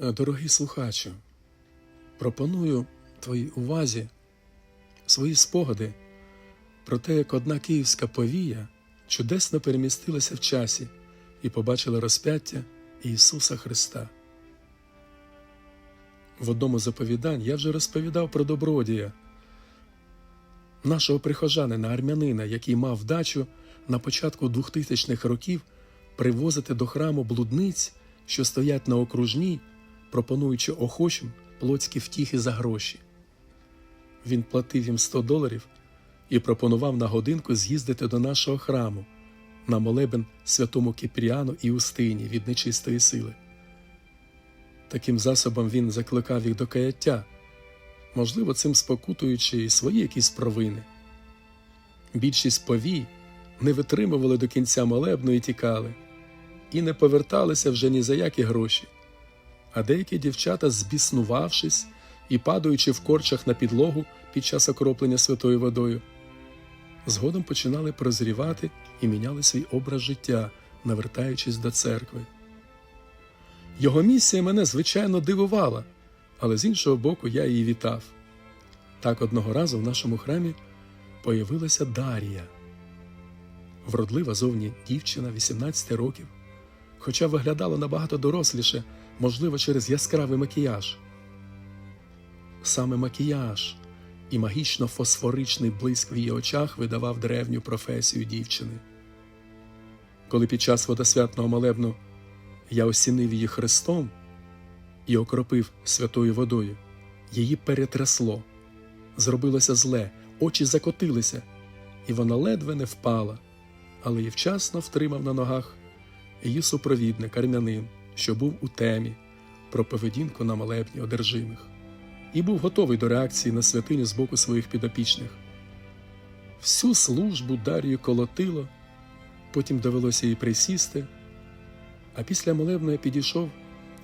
Е, Дорогий слухачу, пропоную твоїй увазі свої спогади про те, як одна київська повія чудесно перемістилася в часі і побачила розп'яття Ісуса Христа. В одному з оповідань я вже розповідав про добродія, нашого прихожанина, армянина, який мав вдачу на початку 2000-х років привозити до храму блудниць, що стоять на окружній, пропонуючи охочим плотські втіхи за гроші. Він платив їм 100 доларів і пропонував на годинку з'їздити до нашого храму на молебен святому Кіпріану і Устині від нечистої сили. Таким засобом він закликав їх до каяття, можливо, цим спокутуючи і свої якісь провини. Більшість повій не витримували до кінця молебну і тікали, і не поверталися вже ні за які гроші. А деякі дівчата, збіснувавшись і падаючи в корчах на підлогу під час окроплення святою водою, згодом починали прозрівати і міняли свій образ життя, навертаючись до церкви. Його місія мене, звичайно, дивувала, але з іншого боку я її вітав. Так одного разу в нашому храмі появилася Дарія, вродлива зовні дівчина 18 років, хоча виглядала набагато доросліше, можливо, через яскравий макіяж. Саме макіяж і магічно фосфоричний блиск в її очах видавав древню професію дівчини. Коли під час водосвятного молебну я осінив її хрестом і окропив святою водою, її перетрясло, зробилося зле, очі закотилися, і вона ледве не впала, але й вчасно втримав на ногах її супровідник армянин, що був у темі про поведінку на молебні одержимих, і був готовий до реакції на святиню з боку своїх підопічних. Всю службу Дар'ю колотило, потім довелося їй присісти, а після молебну я підійшов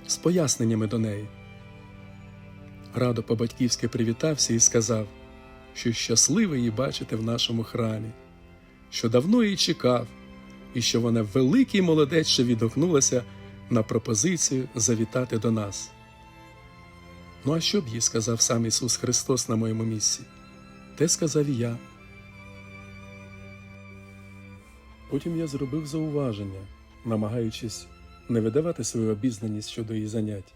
з поясненнями до неї. Радо по-батьківськи привітався і сказав, що щасливий її бачити в нашому храмі, що давно її чекав, і що вона великий молодець, що відгукнулася на пропозицію завітати до нас. Ну а що б їй сказав сам Ісус Христос на моєму місці? Те сказав і я. Потім я зробив зауваження, намагаючись не видавати свою обізнаність щодо її занять.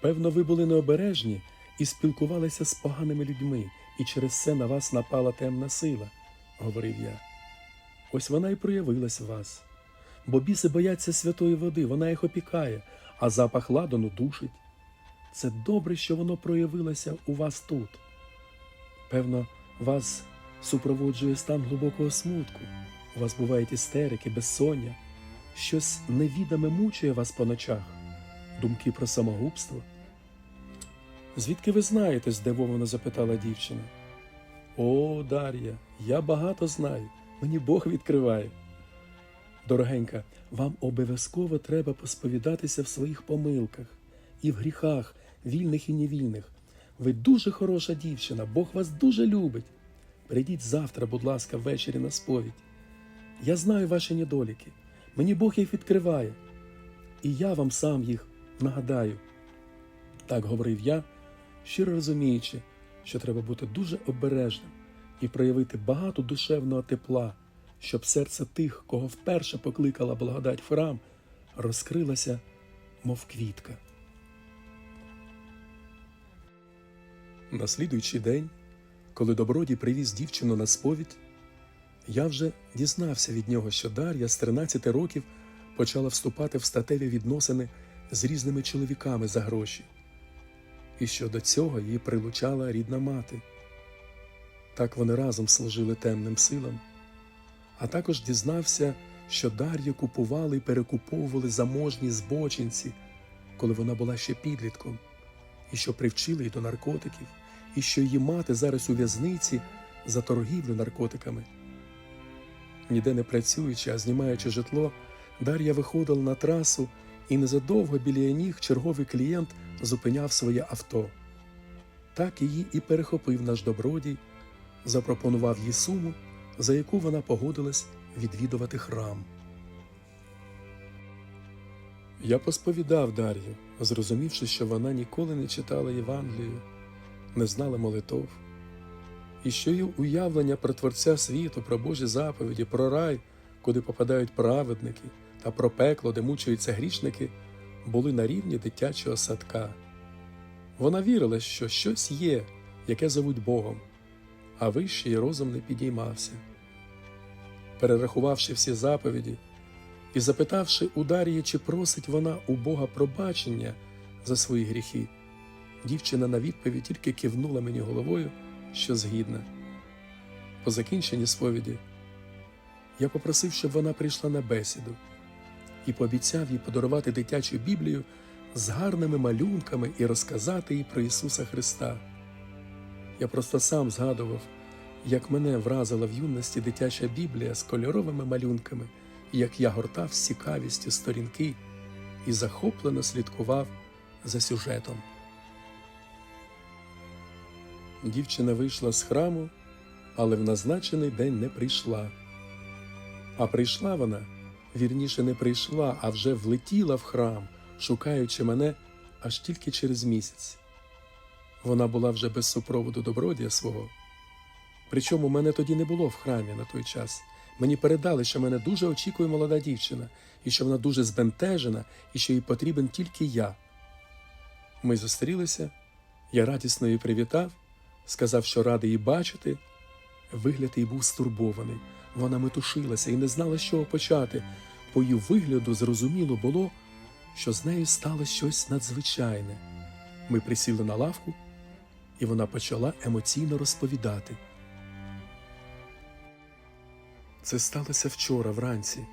Певно, ви були необережні і спілкувалися з поганими людьми, і через це на вас напала темна сила, говорив я. Ось вона і проявилась в вас. Бо біси бояться святої води, вона їх опікає, а запах ладану душить. Це добре, що воно проявилося у вас тут. Певно, вас супроводжує стан глибокого смутку. У вас бувають істерики, безсоння, щось невідоме мучує вас по ночах, думки про самогубство. Звідки ви знаєте? здивовано запитала дівчина. О, Дар'я, я багато знаю, мені Бог відкриває. Дорогенька, вам обов'язково треба посповідатися в своїх помилках і в гріхах, вільних і невільних. Ви дуже хороша дівчина, Бог вас дуже любить. Прийдіть завтра, будь ласка, ввечері на сповідь. Я знаю ваші недоліки, мені Бог їх відкриває, і я вам сам їх нагадаю. Так говорив я, щиро розуміючи, що треба бути дуже обережним і проявити багато душевного тепла, щоб серце тих, кого вперше покликала благодать в храм, розкрилося, мов квітка. На слідуючий день, коли добродій привіз дівчину на сповідь, я вже дізнався від нього, що Дар'я з 13 років почала вступати в статеві відносини з різними чоловіками за гроші, і що до цього її прилучала рідна мати. Так вони разом служили темним силам, а також дізнався, що Дар'ю купували і перекуповували заможні збочинці, коли вона була ще підлітком, і що привчили її до наркотиків, і що її мати зараз у в'язниці за торгівлю наркотиками. Ніде не працюючи, а знімаючи житло, Дар'я виходила на трасу, і незадовго біля ніг черговий клієнт зупиняв своє авто. Так її і перехопив наш добродій, запропонував їй суму, за яку вона погодилась відвідувати храм. Я посповідав Дар'ю, зрозумівши, що вона ніколи не читала Євангелію, не знала молитов, і що її уявлення про Творця світу, про Божі заповіді, про рай, куди попадають праведники, та про пекло, де мучаються грішники, були на рівні дитячого садка. Вона вірила, що щось є, яке зовуть Богом, а вищий розум не підіймався. Перерахувавши всі заповіді і запитавши у Дар'ї, чи просить вона у Бога пробачення за свої гріхи, дівчина на відповідь тільки кивнула мені головою, що згідна. По закінченні сповіді я попросив, щоб вона прийшла на бесіду і пообіцяв їй подарувати дитячу Біблію з гарними малюнками і розказати їй про Ісуса Христа. Я просто сам згадував, як мене вразила в юності дитяча Біблія з кольоровими малюнками, як я гортав з цікавістю сторінки і захоплено слідкував за сюжетом. Дівчина вийшла з храму, але в назначений день не прийшла. А прийшла вона, вірніше, не прийшла, а вже влетіла в храм, шукаючи мене аж тільки через місяць. Вона була вже без супроводу добродія свого. Причому мене тоді не було в храмі на той час. Мені передали, що мене дуже очікує молода дівчина, і що вона дуже збентежена, і що їй потрібен тільки я. Ми зустрілися, я радісно її привітав, сказав, що радий її бачити. Вигляд її був стурбований. Вона метушилася і не знала, з чого почати. По її вигляду зрозуміло було, що з нею стало щось надзвичайне. Ми присіли на лавку, і вона почала емоційно розповідати. Це сталося вчора вранці,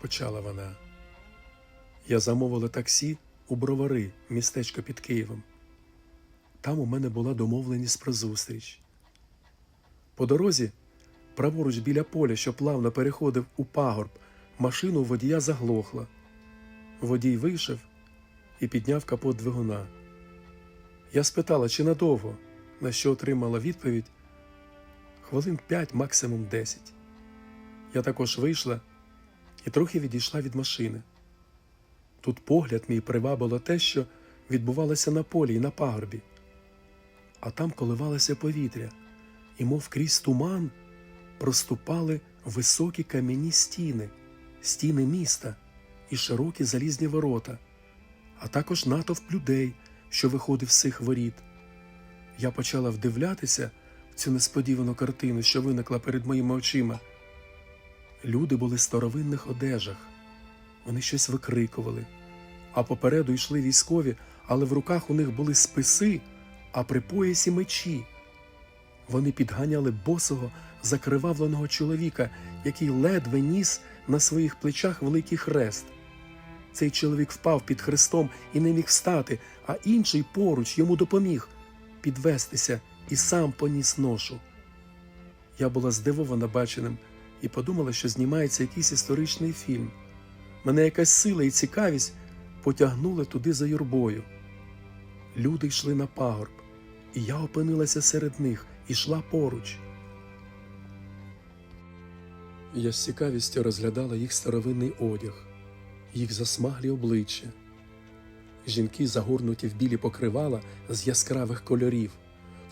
почала вона. Я замовила таксі у бровари, містечко під Києвом. Там у мене була домовленість про зустріч. По дорозі, праворуч біля поля, що плавно переходив у пагорб, машину водія заглохла. Водій вийшов і підняв капот двигуна. Я спитала, чи надовго, на що отримала відповідь хвилин п'ять, максимум десять. Я також вийшла і трохи відійшла від машини. Тут погляд мій привабило те, що відбувалося на полі і на пагорбі, а там коливалося повітря, і, мов крізь туман, проступали високі кам'яні стіни, стіни міста і широкі залізні ворота, а також натовп людей, що виходив з цих воріт. Я почала вдивлятися в цю несподівану картину, що виникла перед моїми очима. Люди були в старовинних одежах, вони щось викрикували, а попереду йшли військові, але в руках у них були списи, а при поясі мечі. Вони підганяли босого, закривавленого чоловіка, який ледве ніс на своїх плечах великий хрест. Цей чоловік впав під хрестом і не міг встати, а інший поруч йому допоміг підвестися і сам поніс ношу. Я була здивована баченим і подумала, що знімається якийсь історичний фільм. Мене якась сила і цікавість потягнули туди за юрбою. Люди йшли на пагорб, і я опинилася серед них і йшла поруч. Я з цікавістю розглядала їх старовинний одяг, їх засмаглі обличчя. Жінки загорнуті в білі покривала з яскравих кольорів,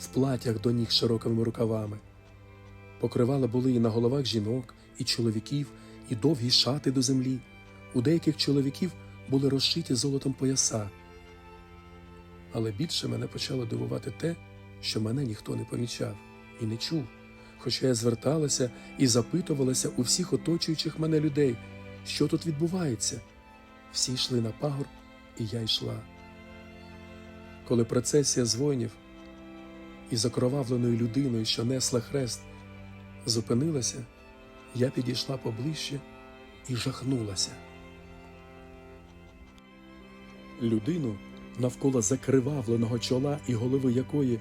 в платях до ніг широкими рукавами. Покривала були і на головах жінок, і чоловіків, і довгі шати до землі. У деяких чоловіків були розшиті золотом пояса. Але більше мене почало дивувати те, що мене ніхто не помічав і не чув, хоча я зверталася і запитувалася у всіх оточуючих мене людей, що тут відбувається. Всі йшли на пагорб, і я йшла. Коли процесія з воїнів із окровавленою людиною, що несла хрест, зупинилася, я підійшла поближче і жахнулася. Людину навколо закривавленого чола і голови якої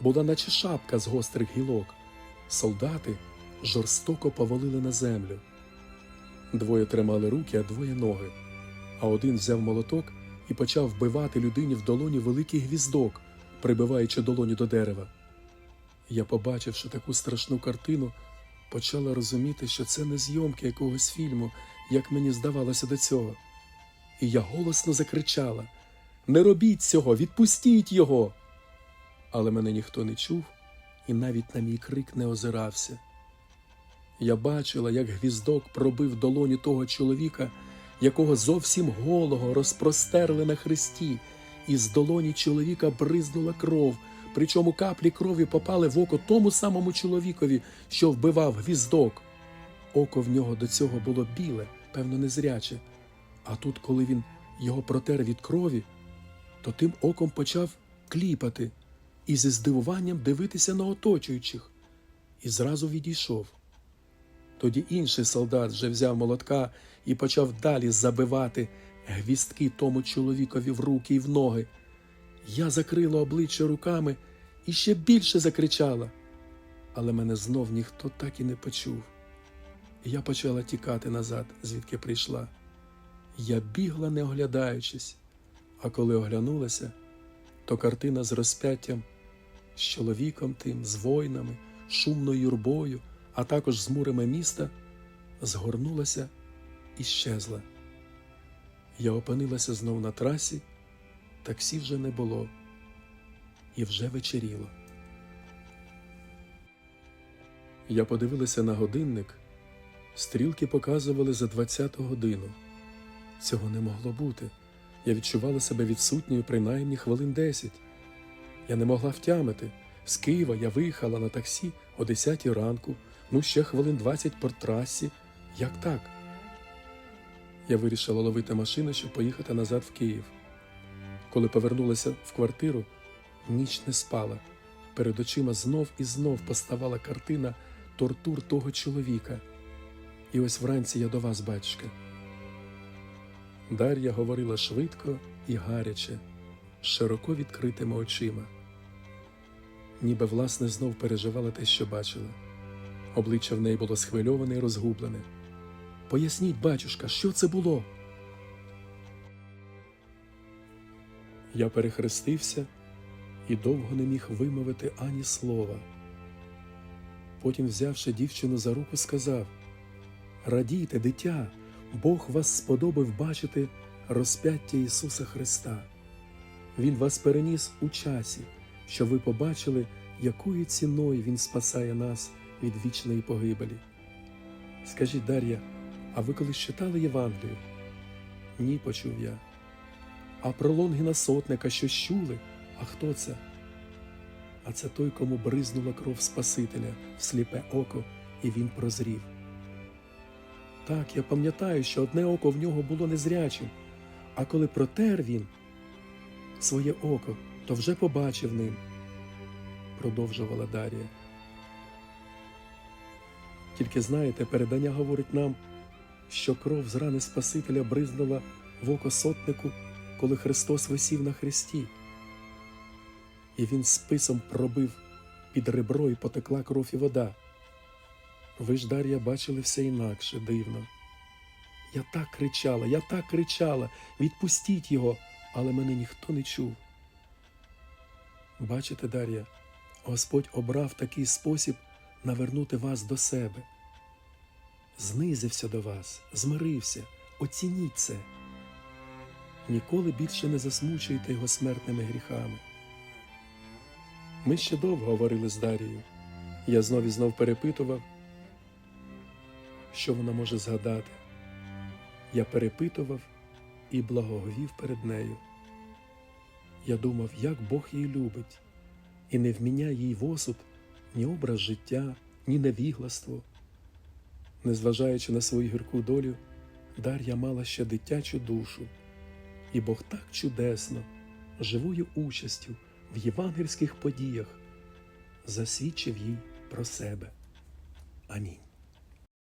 була наче шапка з гострих гілок, солдати жорстоко повалили на землю. Двоє тримали руки, а двоє ноги, а один взяв молоток і почав вбивати людині в долоні великий гвіздок, прибиваючи долоні до дерева. Я, побачивши таку страшну картину, почала розуміти, що це не зйомки якогось фільму, як мені здавалося до цього. і я голосно закричала: Не робіть цього, відпустіть його. Але мене ніхто не чув і навіть на мій крик не озирався. Я бачила, як гвіздок пробив долоні того чоловіка, якого зовсім голого розпростерли на хресті, і з долоні чоловіка бризнула кров, причому каплі крові попали в око тому самому чоловікові, що вбивав гвіздок. Око в нього до цього було біле, певно, незряче. А тут, коли він його протер від крові, то тим оком почав кліпати і зі здивуванням дивитися на оточуючих, і зразу відійшов. Тоді інший солдат вже взяв молотка і почав далі забивати гвістки тому чоловікові в руки і в ноги. Я закрила обличчя руками і ще більше закричала, але мене знов ніхто так і не почув. Я почала тікати назад, звідки прийшла. Я бігла, не оглядаючись, а коли оглянулася, то картина з розп'яттям, з чоловіком тим, з воїнами, шумною юрбою, а також з мурами міста, згорнулася і щезла. Я опинилася знов на трасі, таксі вже не було, і вже вечеріло. Я подивилася на годинник, стрілки показували за 20 годину. Цього не могло бути. Я відчувала себе відсутньою принаймні хвилин десять. Я не могла втямити. З Києва я виїхала на таксі о 10 ранку, ну ще хвилин 20 по трасі. Як так? Я вирішила ловити машину, щоб поїхати назад в Київ. Коли повернулася в квартиру, ніч не спала. Перед очима знов і знов поставала картина тортур того чоловіка. І ось вранці я до вас, батюшка. Дар'я говорила швидко і гаряче, широко відкритими очима. Ніби власне знов переживала те, що бачила. Обличчя в неї було схвильоване і розгублене. Поясніть, батюшка, що це було? Я перехрестився і довго не міг вимовити ані слова. Потім, взявши дівчину за руку, сказав Радійте, дитя, Бог вас сподобав бачити розп'яття Ісуса Христа. Він вас переніс у часі, щоб ви побачили, якою ціною Він спасає нас від вічної погибелі. Скажіть, Дар'я, а ви колись читали Євангелію? Ні, почув я. А про Лонгіна сотника щось чули? А хто це? А це той, кому бризнула кров Спасителя в сліпе око, і він прозрів. Так, я пам'ятаю, що одне око в нього було незрячим, а коли протер він своє око, то вже побачив ним, продовжувала Дар'я. Тільки знаєте, передання говорить нам, що кров з рани Спасителя бризнула в око сотнику, коли Христос висів на хресті, і він списом пробив під ребро і потекла кров і вода. Ви ж, Дар'я, бачили все інакше, дивно. Я так кричала, я так кричала, відпустіть його, але мене ніхто не чув. Бачите, Дар'я, Господь обрав такий спосіб навернути вас до себе. Знизився до вас, змирився, оцініть це. Ніколи більше не засмучуйте його смертними гріхами. Ми ще довго говорили з Дарією. Я знов і знов перепитував, що вона може згадати. Я перепитував і благоговів перед нею. Я думав, як Бог її любить, і не вміняє їй в осуд ні образ життя, ні невігластво. Незважаючи на свою гірку долю, Дар'я мала ще дитячу душу, і Бог так чудесно, живою участю в євангельських подіях засвідчив їй про себе. Амінь.